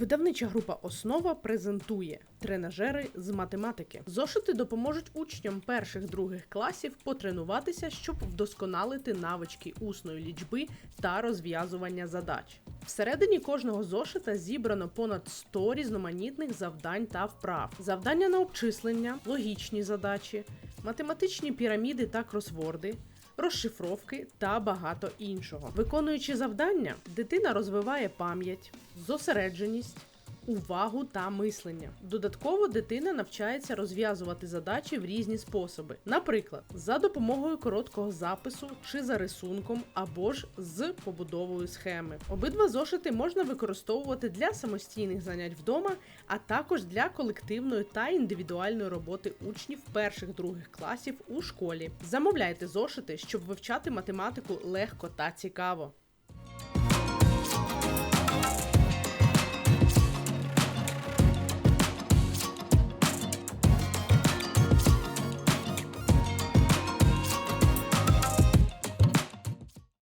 Видавнича група Основа презентує тренажери з математики. Зошити допоможуть учням перших других класів потренуватися, щоб вдосконалити навички усної лічби та розв'язування задач. Всередині кожного зошита зібрано понад 100 різноманітних завдань та вправ, завдання на обчислення, логічні задачі, математичні піраміди та кросворди. Розшифровки та багато іншого. Виконуючи завдання, дитина розвиває пам'ять, зосередженість, увагу та мислення. Додатково дитина навчається розв'язувати задачі в різні способи, наприклад, за допомогою короткого запису чи за рисунком, або ж з побудовою схеми. Обидва зошити можна використовувати для самостійних занять вдома, а також для колективної та індивідуальної роботи учнів перших других класів у школі. Замовляйте зошити, щоб вивчати математику легко та цікаво.